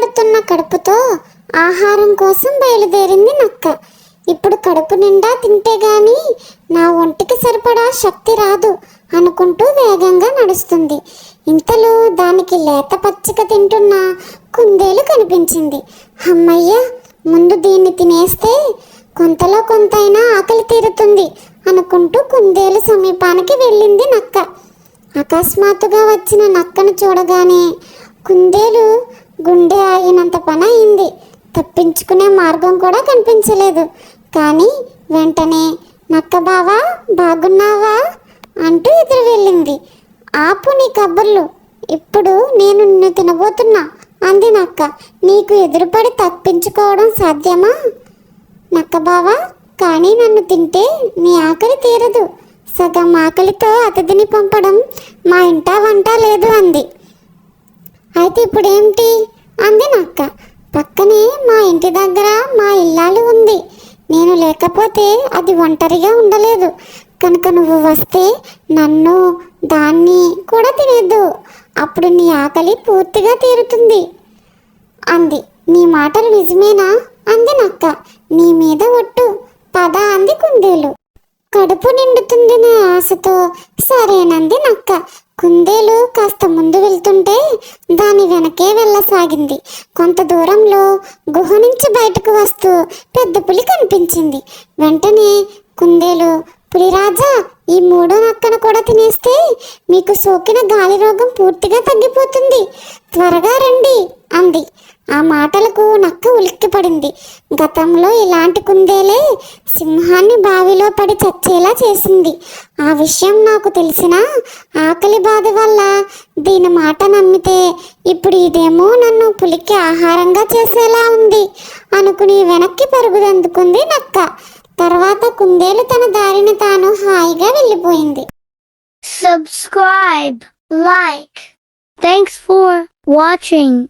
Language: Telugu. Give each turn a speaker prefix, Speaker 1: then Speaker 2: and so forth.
Speaker 1: కడుపుతో ఆహారం కోసం బయలుదేరింది నక్క. ఇప్పుడు కడుపు నిండా తింటే గాని నా ఒంటికి సరిపడా శక్తి రాదు అనుకుంటూ వేగంగా నడుస్తుంది. ఇంతలో దానికి లేత పచ్చిక తింటున్న కుందేలు కనిపించింది. అమ్మయ్య ముందు దీన్ని తినేస్తే కొంతలో కొంతైనా ఆకలి తీరుతుంది అనుకుంటూ కుందేలు సమీపానికి వెళ్ళింది నక్క. అకస్మాత్తుగా వచ్చిన నక్కను చూడగానే కుందేలు గుండె ఆగినంత పని అయింది. తప్పించుకునే మార్గం కూడా కనిపించలేదు. కానీ వెంటనే నక్క బావా బాగున్నావా? అంటూ ఎదురు వెళ్ళింది. ఆపు నీ కబుర్లు. ఇప్పుడు నేను నిన్ను తినబోతున్నా. అంది నక్క. నీకు ఎదురుపడి తప్పించుకోవడం సాధ్యమా? నక్క బావా కానీ నన్ను తింటే నీ ఆకలి తీరదు. సగం ఆకలితో అతిథిని పంపడం మా ఇంట వంట లేదు అంది. అయితే ఇప్పుడు ఏమిటి అంది నక్క. పక్కనే మా ఇంటి దగ్గర మా ఇల్లాలు ఉంది. నేను లేకపోతే అది ఒంటరిగా ఉండలేదు. కనుక నువ్వు వస్తే నన్ను దాన్ని కూడా తినేద్దు. అప్పుడు నీ ఆకలి పూర్తిగా తీరుతుంది. అంది. నీ మాటలు నిజమేనా? అంది నక్క. నీ మీద ఒట్టు. పద అంది కుందేలు. కడుపు నిండుతుందనే ఆశతో సరేనంది నక్క. కుందేలు కాస్త ముందు వెళ్తుంటే దాని వెనకే వెళ్ళసాగింది. కొంత దూరంలో గుహ నుంచి బయటకు వస్తూ పెద్ద పులి కనిపించింది. వెంటనే కుందేలు పులిరాజా ఈ మూడో నక్కను కూడా తినేస్తే మీకు సోకిన గాలి రోగం పూర్తిగా తగ్గిపోతుంది. త్వరగా రండి అంది. ఆ మాటలకు నక్క ఉలిక్కిపడింది. గతంలో ఇలాంటి కుందేలే సింహాన్ని బావిలో పడి చచ్చేలా చేసింది. ఆ విషయం నాకు తెలిసినా ఆకలి బాధ వల్ల దీని మాట నమ్మితే ఇప్పుడు ఇదేమో నన్ను పులికి ఆహారంగా చేసేలా ఉంది అనుకుని వెనక్కి పరుగుదందుకుంది నక్క. తర్వాత కుందేలు తన దారిని తాను హాయిగా వెళ్ళిపోయింది.
Speaker 2: Subscribe like thanks for watching